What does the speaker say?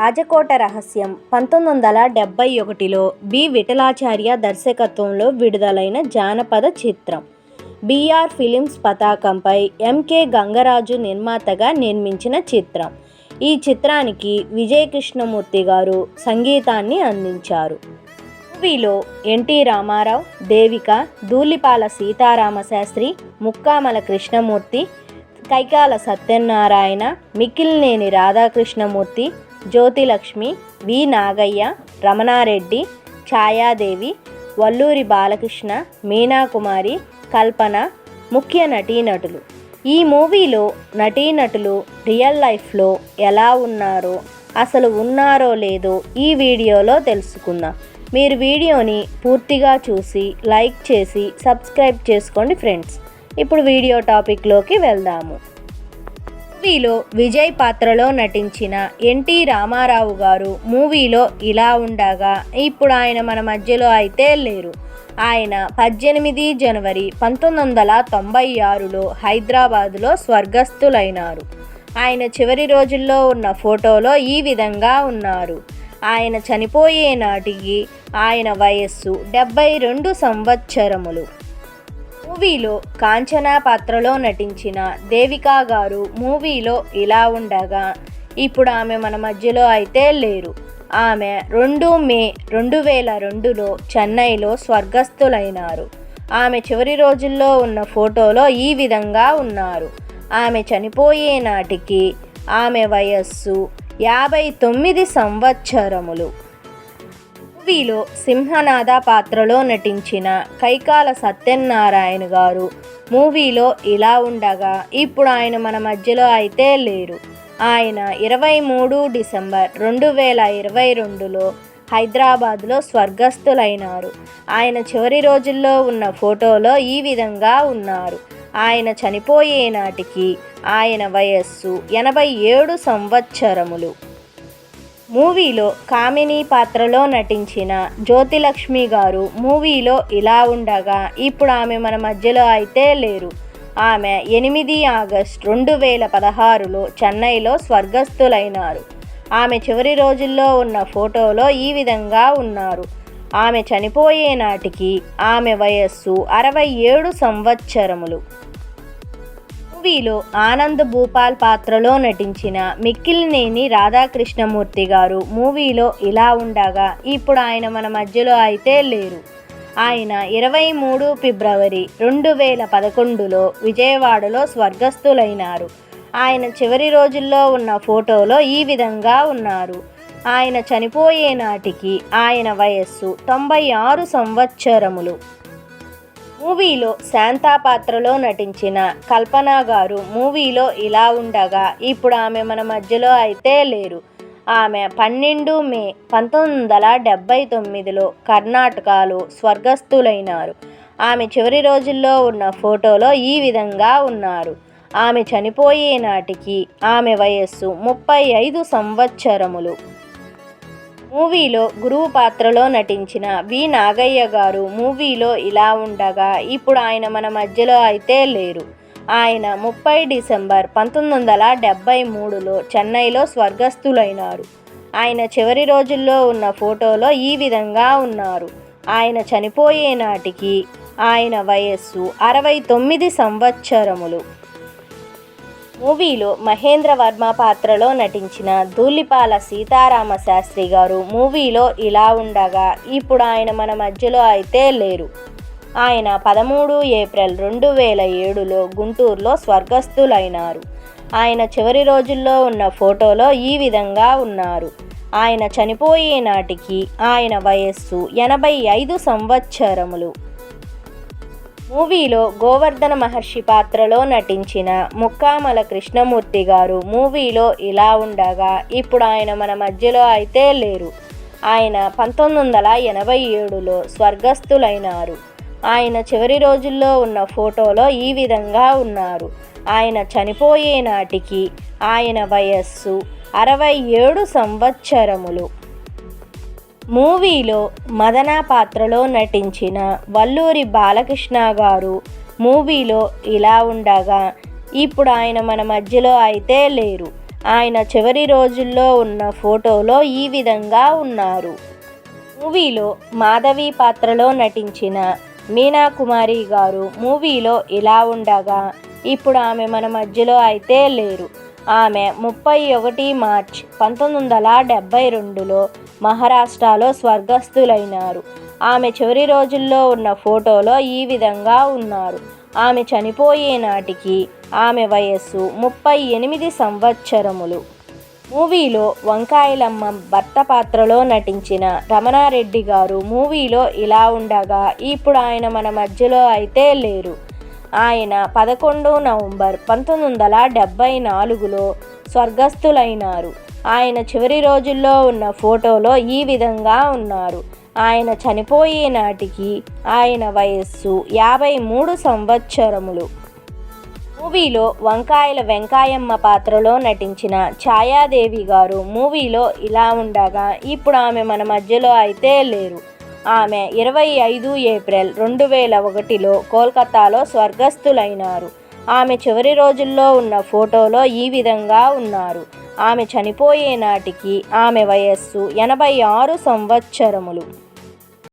రాజకోట రహస్యం పంతొమ్మిది వందల డెబ్బై ఒకటిలో బి. విఠలాచార్య దర్శకత్వంలో విడుదలైన జానపద చిత్రం. బీఆర్ ఫిలిమ్స్ పతాకంపై ఎంకే గంగరాజు నిర్మాతగా నిర్మించిన చిత్రం. ఈ చిత్రానికి విజయ్ కృష్ణమూర్తి గారు సంగీతాన్ని అందించారు. మూవీలో ఎన్టీ రామారావు దేవిక ధూళిపాల సీతారామ శాస్త్రి ముక్కామల కృష్ణమూర్తి కైకాల సత్యనారాయణ మిక్కిలినేని రాధాకృష్ణమూర్తి జ్యోతిలక్ష్మి వి. నాగయ్య రమణారెడ్డి ఛాయాదేవి వల్లూరి బాలకృష్ణ మీనాకుమారి కల్పన ముఖ్య నటీనటులు. ఈ మూవీలో నటీనటులు రియల్ లైఫ్లో ఎలా ఉన్నారో అసలు ఉన్నారో లేదో ఈ వీడియోలో తెలుసుకుందాం. మీరు వీడియోని పూర్తిగా చూసి లైక్ చేసి సబ్స్క్రైబ్ చేసుకోండి ఫ్రెండ్స్. ఇప్పుడు వీడియో టాపిక్లోకి వెళ్దాము. మూవీలో విజయ్ పాత్రలో నటించిన ఎన్టీ రామారావు గారు మూవీలో ఇలా ఉండగా ఇప్పుడు ఆయన మన మధ్యలో అయితే లేరు. ఆయన పద్దెనిమిది జనవరి పంతొమ్మిది వందల తొంభై ఆరులో హైదరాబాదులో స్వర్గస్థులైనారు. ఆయన చివరి రోజుల్లో ఉన్న ఫోటోలో ఈ విధంగా ఉన్నారు. ఆయన చనిపోయే నాటికి ఆయన వయస్సు డెబ్బై రెండు సంవత్సరములు. మూవీలో కాంచనా పాత్రలో నటించిన దేవికా గారు మూవీలో ఇలా ఉండగా ఇప్పుడు ఆమె మన మధ్యలో అయితే లేరు. ఆమె రెండు మే రెండు వేల రెండులో చెన్నైలో స్వర్గస్థులైనారు. ఆమె చివరి రోజుల్లో ఉన్న ఫోటోలో ఈ విధంగా ఉన్నారు. ఆమె చనిపోయే నాటికి ఆమె వయస్సు యాభై తొమ్మిది సంవత్సరములు. మూవీలో సింహనాథ పాత్రలో నటించిన కైకాల సత్యనారాయణ గారు మూవీలో ఇలా ఉండగా ఇప్పుడు ఆయన మన మధ్యలో అయితే లేరు. ఆయన ఇరవై మూడు డిసెంబర్ రెండు వేల ఇరవై రెండులో హైదరాబాద్లో స్వర్గస్థులైనారు. ఆయన చివరి రోజుల్లో ఉన్న ఫోటోలో ఈ విధంగా ఉన్నారు. ఆయన చనిపోయే నాటికి ఆయన వయస్సు ఎనభై ఏడు సంవత్సరములు. మూవీలో కామిని పాత్రలో నటించిన జ్యోతిలక్ష్మి గారు మూవీలో ఇలా ఉండగా ఇప్పుడు ఆమె మన మధ్యలో అయితే లేరు. ఆమె ఎనిమిది ఆగస్ట్ రెండు వేల పదహారులో చెన్నైలో స్వర్గస్థులైనారు. ఆమె చివరి రోజుల్లో ఉన్న ఫోటోలో ఈ విధంగా ఉన్నారు. ఆమె చనిపోయే నాటికి ఆమె వయస్సు అరవై ఏడు సంవత్సరములు. మూవీలో ఆనంద్ భూపాల్ పాత్రలో నటించిన మిక్కిలినేని రాధాకృష్ణమూర్తి గారు మూవీలో ఇలా ఉండగా ఇప్పుడు ఆయన మన మధ్యలో అయితే లేరు. ఆయన ఇరవై మూడు ఫిబ్రవరి రెండు వేల పదకొండులో విజయవాడలో స్వర్గస్థులైనారు. ఆయన చివరి రోజుల్లో ఉన్న ఫోటోలో ఈ విధంగా ఉన్నారు. ఆయన చనిపోయే నాటికి ఆయన వయస్సు తొంభై ఆరు సంవత్సరములు. మూవీలో శాంతా పాత్రలో నటించిన కల్పన గారు మూవీలో ఇలా ఉండగా ఇప్పుడు ఆమె మన మధ్యలో అయితే లేరు. ఆమె పన్నెండు మే పంతొమ్మిది వందల డెబ్భై తొమ్మిదిలో కర్ణాటకలో స్వర్గస్థులైనారు. ఆమె చివరి రోజుల్లో ఉన్న ఫోటోలో ఈ విధంగా ఉన్నారు. ఆమె చనిపోయే నాటికి ఆమె వయస్సు ముప్పై ఐదు సంవత్సరములు. మూవీలో గురువు పాత్రలో నటించిన వి నాగయ్య గారు మూవీలో ఇలా ఉండగా ఇప్పుడు ఆయన మన మధ్యలో అయితే లేరు. ఆయన ముప్పై డిసెంబర్ పంతొమ్మిది వందల డెబ్భై మూడులో చెన్నైలో స్వర్గస్థులైనారు. ఆయన చివరి రోజుల్లో ఉన్న ఫోటోలో ఈ విధంగా ఉన్నారు. ఆయన చనిపోయే నాటికి ఆయన వయస్సు అరవై తొమ్మిది సంవత్సరములు. మూవీలో మహేంద్ర వర్మ పాత్రలో నటించిన ధూళిపాల సీతారామ శాస్త్రి గారు మూవీలో ఇలా ఉండగా ఇప్పుడు ఆయన మన మధ్యలో అయితే లేరు. ఆయన పదమూడు ఏప్రిల్ రెండు వేల ఏడులో గుంటూరులో స్వర్గస్థులైనారు. ఆయన చివరి రోజుల్లో ఉన్న ఫోటోలో ఈ విధంగా ఉన్నారు. ఆయన చనిపోయే నాటికి ఆయన వయస్సు ఎనభై ఐదు సంవత్సరములు. మూవీలో గోవర్ధన మహర్షి పాత్రలో నటించిన ముక్కామల కృష్ణమూర్తి గారు మూవీలో ఇలా ఉండగా ఇప్పుడు ఆయన మన మధ్యలో అయితే లేరు. ఆయన పంతొమ్మిది వందల ఎనభై ఏడులో స్వర్గస్థులైనారు. ఆయన చివరి రోజుల్లో ఉన్న ఫోటోలో ఈ విధంగా ఉన్నారు. ఆయన చనిపోయే నాటికి ఆయన వయస్సు అరవై ఏడు సంవత్సరములు. మూవీలో మదన పాత్రలో నటించిన వల్లూరి బాలకృష్ణ గారు మూవీలో ఇలా ఉండగా ఇప్పుడు ఆయన మన మధ్యలో అయితే లేరు. ఆయన చివరి రోజుల్లో ఉన్న ఫోటోలో ఈ విధంగా ఉన్నారు. మూవీలో మాధవి పాత్రలో నటించిన మీనా కుమారి గారు మూవీలో ఇలా ఉండగా ఇప్పుడు ఆమె మన మధ్యలో అయితే లేరు. ఆమె ముప్పై ఒకటి మార్చ్ పంతొమ్మిది వందల డెబ్బై రెండులో మహారాష్ట్రలో స్వర్గస్థులైనారు. ఆమె చివరి రోజుల్లో ఉన్న ఫోటోలో ఈ విధంగా ఉన్నారు. ఆమె చనిపోయే నాటికి ఆమె వయస్సు ముప్పై ఎనిమిది సంవత్సరములు. మూవీలో వంకాయలమ్మ భర్త పాత్రలో నటించిన రమణారెడ్డి గారు మూవీలో ఇలా ఉండగా ఇప్పుడు ఆయన మన మధ్యలో అయితే లేరు. ఆయన పదకొండు నవంబర్ పంతొమ్మిది వందల డెబ్భై నాలుగులో స్వర్గస్థులైనారు. ఆయన చివరి రోజుల్లో ఉన్న ఫోటోలో ఈ విధంగా ఉన్నారు. ఆయన చనిపోయే నాటికి ఆయన వయస్సు యాభై మూడు సంవత్సరములు. మూవీలో వంకాయల వెంకాయమ్మ పాత్రలో నటించిన ఛాయాదేవి గారు మూవీలో ఇలా ఉండగా ఇప్పుడు ఆమె మన మధ్యలో అయితే లేరు. ఆమె ఇరవై ఐదు ఏప్రిల్ రెండు వేల ఒకటిలో కోల్కతాలో స్వర్గస్థులైనారు. ఆమె చివరి రోజుల్లో ఉన్న ఫోటోలో ఈ విధంగా ఉన్నారు. ఆమె చనిపోయే నాటికి ఆమె వయస్సు ఎనభై ఆరు సంవత్సరములు.